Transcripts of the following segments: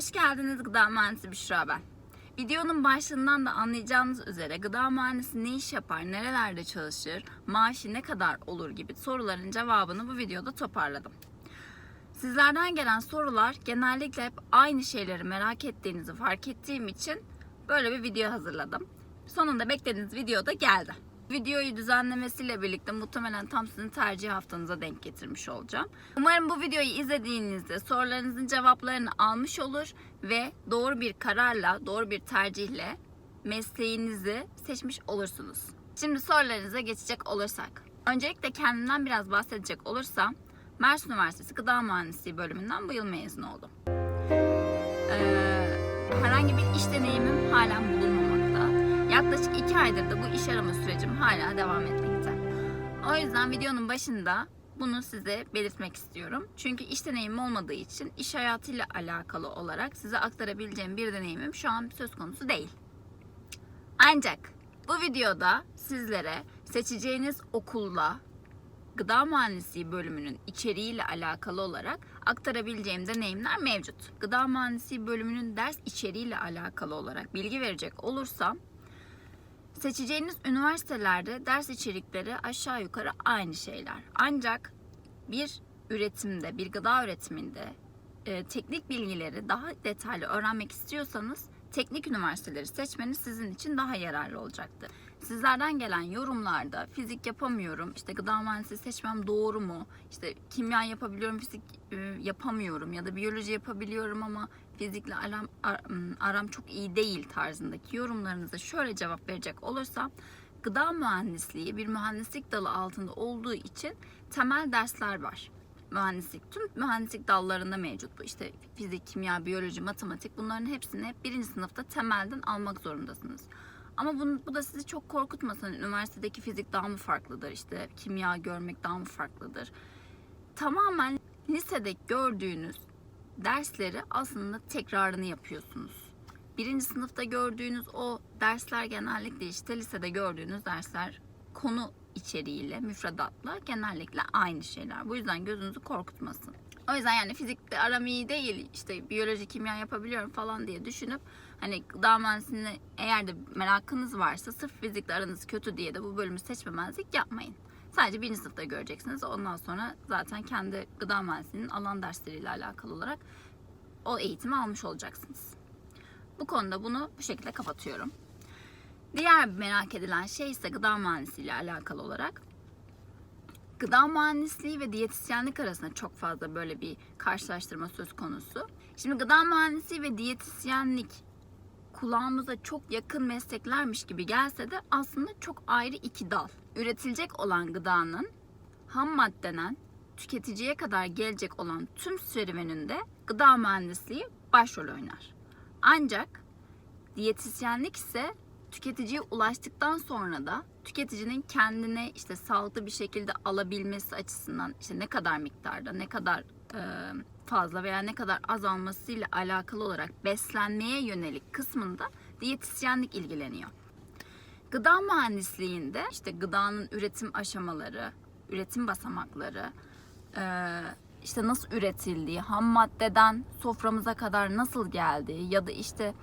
Hoş geldiniz. Gıda Mühendisi Büşra ben. Videonun başlığından da anlayacağınız üzere gıda mühendisi ne iş yapar, nerelerde çalışır, maaşı ne kadar olur gibi soruların cevabını bu videoda toparladım. Sizlerden gelen sorular genellikle hep aynı şeyleri merak ettiğinizi fark ettiğim için böyle bir video hazırladım. Sonunda beklediğiniz video da geldi. Videoyu düzenlemesiyle birlikte muhtemelen tam sizin tercih haftanıza denk getirmiş olacağım. Umarım bu videoyu izlediğinizde sorularınızın cevaplarını almış olur ve doğru bir kararla, doğru bir tercihle mesleğinizi seçmiş olursunuz. Şimdi sorularınıza geçecek olursak. Öncelikle kendimden biraz bahsedecek olursam Mersin Üniversitesi Gıda Mühendisliği bölümünden bu yıl mezun oldum. Ee, herhangi bir iş deneyimim halen bulunmamakta. Yaklaşık iki aydır da bu iş arama sürecim hala devam etmekte. O yüzden videonun başında bunu size belirtmek istiyorum. Çünkü iş deneyimim olmadığı için iş hayatıyla alakalı olarak size aktarabileceğim bir deneyimim şu an söz konusu değil. Ancak bu videoda sizlere seçeceğiniz okulla gıda mühendisliği bölümünün içeriğiyle alakalı olarak aktarabileceğim deneyimler mevcut. Gıda mühendisliği bölümünün ders içeriğiyle alakalı olarak bilgi verecek olursam seçeceğiniz üniversitelerde ders içerikleri aşağı yukarı aynı şeyler. Ancak bir üretimde, bir gıda üretiminde e, teknik bilgileri daha detaylı öğrenmek istiyorsanız teknik üniversiteleri seçmeniz sizin için daha yararlı olacaktır. Sizlerden gelen yorumlarda fizik yapamıyorum, işte gıda mühendisliği seçmem doğru mu, işte kimya yapabiliyorum, fizik e, yapamıyorum ya da biyoloji yapabiliyorum ama fizikle aram, ar- aram çok iyi değil tarzındaki yorumlarınıza şöyle cevap verecek olursam gıda mühendisliği bir mühendislik dalı altında olduğu için temel dersler var. Mühendislik, tüm mühendislik dallarında mevcut bu. İşte fizik, kimya, biyoloji, matematik bunların hepsini hep birinci sınıfta temelden almak zorundasınız. Ama bunu, bu da sizi çok korkutmasın. Üniversitedeki fizik daha mı farklıdır? İşte kimya görmek daha mı farklıdır? Tamamen lisede gördüğünüz dersleri aslında tekrarını yapıyorsunuz. Birinci sınıfta gördüğünüz o dersler genellikle işte lisede gördüğünüz dersler konu içeriğiyle, müfredatla genellikle aynı şeyler. Bu yüzden gözünüzü korkutmasın. O yüzden yani fizikte aram iyi değil, işte biyoloji, kimya yapabiliyorum falan diye düşünüp hani gıda mühendisliğine eğer de merakınız varsa sırf fizikle aranız kötü diye de bu bölümü seçmemezlik yapmayın. Sadece birinci sınıfta göreceksiniz. Ondan sonra zaten kendi gıda mühendisliğinin alan dersleriyle alakalı olarak o eğitimi almış olacaksınız. Bu konuda bunu bu şekilde kapatıyorum. Diğer merak edilen şey ise gıda mühendisliği ile alakalı olarak gıda mühendisliği ve diyetisyenlik arasında çok fazla böyle bir karşılaştırma söz konusu. Şimdi gıda mühendisliği ve diyetisyenlik kulağımıza çok yakın mesleklermiş gibi gelse de aslında çok ayrı iki dal. Üretilecek olan gıdanın ham maddeden tüketiciye kadar gelecek olan tüm serüveninde gıda mühendisliği başrol oynar. Ancak diyetisyenlik ise tüketiciye ulaştıktan sonra da tüketicinin kendine işte sağlıklı bir şekilde alabilmesi açısından işte ne kadar miktarda, ne kadar fazla veya ne kadar az almasıyla alakalı olarak beslenmeye yönelik kısmında diyetisyenlik ilgileniyor. Gıda mühendisliğinde işte gıdanın üretim aşamaları, üretim basamakları, işte nasıl üretildiği, ham maddeden soframıza kadar nasıl geldiği ya da işte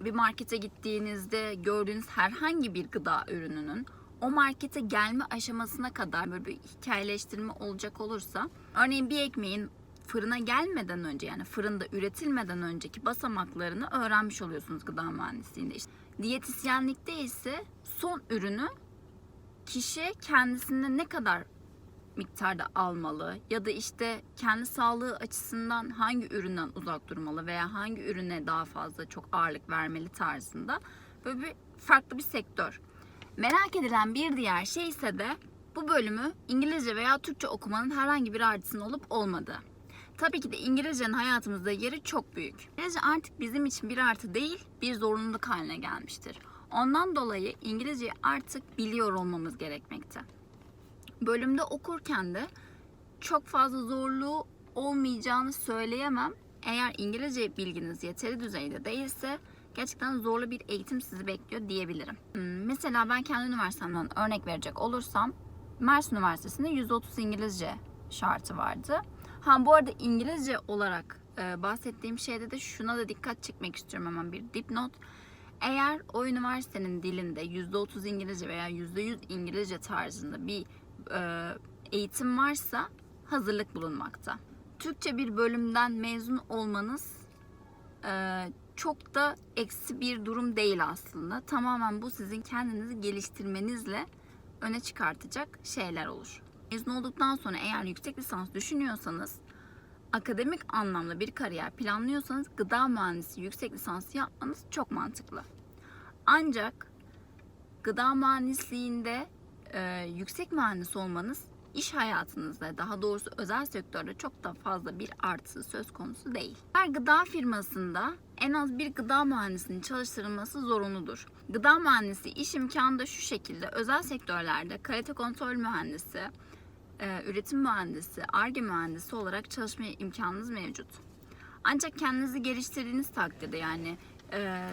bir markete gittiğinizde gördüğünüz herhangi bir gıda ürününün o markete gelme aşamasına kadar böyle bir hikayeleştirme olacak olursa örneğin bir ekmeğin fırına gelmeden önce yani fırında üretilmeden önceki basamaklarını öğrenmiş oluyorsunuz gıda mühendisliğinde. İşte diyetisyenlikte ise son ürünü kişi kendisinde ne kadar miktarda almalı ya da işte kendi sağlığı açısından hangi üründen uzak durmalı veya hangi ürüne daha fazla çok ağırlık vermeli tarzında böyle bir farklı bir sektör. Merak edilen bir diğer şey ise de bu bölümü İngilizce veya Türkçe okumanın herhangi bir artısının olup olmadığı. Tabii ki de İngilizcenin hayatımızda yeri çok büyük. İngilizce artık bizim için bir artı değil, bir zorunluluk haline gelmiştir. Ondan dolayı İngilizceyi artık biliyor olmamız gerekmekte bölümde okurken de çok fazla zorluğu olmayacağını söyleyemem. Eğer İngilizce bilginiz yeteri düzeyde değilse gerçekten zorlu bir eğitim sizi bekliyor diyebilirim. Hmm, Mesela ben kendi üniversitemden örnek verecek olursam Mersin Üniversitesi'nde 130 İngilizce şartı vardı. Ha bu arada İngilizce olarak e, bahsettiğim şeyde de şuna da dikkat çekmek istiyorum hemen bir dipnot. Eğer o üniversitenin dilinde %30 İngilizce veya %100 İngilizce tarzında bir e, eğitim varsa hazırlık bulunmakta. Türkçe bir bölümden mezun olmanız e, çok da eksi bir durum değil aslında. Tamamen bu sizin kendinizi geliştirmenizle öne çıkartacak şeyler olur. Mezun olduktan sonra eğer yüksek lisans düşünüyorsanız, akademik anlamda bir kariyer planlıyorsanız gıda mühendisi yüksek lisansı yapmanız çok mantıklı. Ancak gıda mühendisliğinde e, yüksek mühendis olmanız iş hayatınızda daha doğrusu özel sektörde çok da fazla bir artısı söz konusu değil. Her gıda firmasında en az bir gıda mühendisinin çalıştırılması zorunludur. Gıda mühendisi iş imkanı da şu şekilde özel sektörlerde kalite kontrol mühendisi, e, üretim mühendisi, ARGE mühendisi olarak çalışma imkanınız mevcut. Ancak kendinizi geliştirdiğiniz takdirde yani e,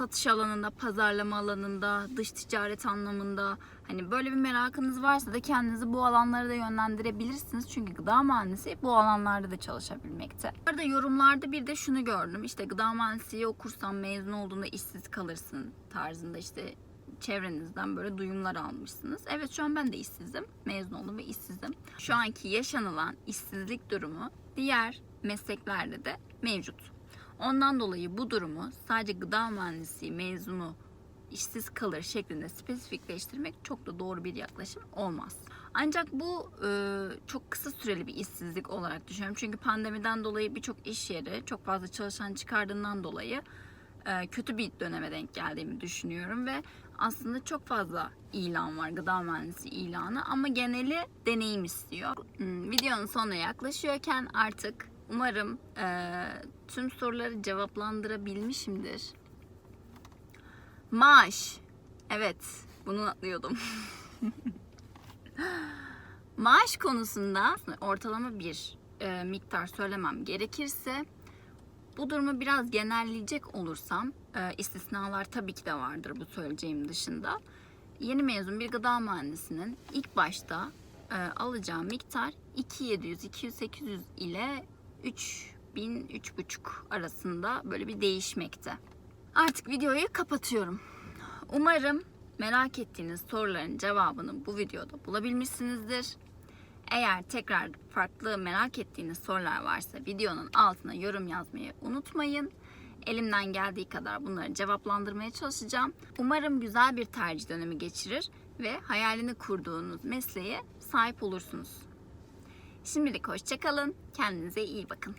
satış alanında, pazarlama alanında, dış ticaret anlamında hani böyle bir merakınız varsa da kendinizi bu alanlara da yönlendirebilirsiniz. Çünkü gıda mühendisi bu alanlarda da çalışabilmekte. Bu arada yorumlarda bir de şunu gördüm. İşte gıda mühendisliği okursan mezun olduğunda işsiz kalırsın tarzında işte çevrenizden böyle duyumlar almışsınız. Evet şu an ben de işsizim. Mezun oldum ve işsizim. Şu anki yaşanılan işsizlik durumu diğer mesleklerde de mevcut. Ondan dolayı bu durumu sadece gıda mühendisliği mezunu işsiz kalır şeklinde spesifikleştirmek çok da doğru bir yaklaşım olmaz. Ancak bu e, çok kısa süreli bir işsizlik olarak düşünüyorum. Çünkü pandemiden dolayı birçok iş yeri çok fazla çalışan çıkardığından dolayı e, kötü bir döneme denk geldiğimi düşünüyorum ve aslında çok fazla ilan var gıda mühendisi ilanı ama geneli deneyim istiyor. Hmm, videonun sonuna yaklaşıyorken artık umarım e, tüm soruları cevaplandırabilmişimdir. Maaş. Evet, bunu atlıyordum. Maaş konusunda ortalama bir e, miktar söylemem gerekirse bu durumu biraz genelleyecek olursam e, istisnalar tabii ki de vardır bu söyleyeceğim dışında. Yeni mezun bir gıda mühendisinin ilk başta e, alacağı miktar 2700, 200, 800 ile 3000, 3,5 arasında böyle bir değişmekte. Artık videoyu kapatıyorum. Umarım merak ettiğiniz soruların cevabını bu videoda bulabilmişsinizdir. Eğer tekrar farklı merak ettiğiniz sorular varsa videonun altına yorum yazmayı unutmayın. Elimden geldiği kadar bunları cevaplandırmaya çalışacağım. Umarım güzel bir tercih dönemi geçirir ve hayalini kurduğunuz mesleğe sahip olursunuz. Şimdilik hoşçakalın. Kendinize iyi bakın.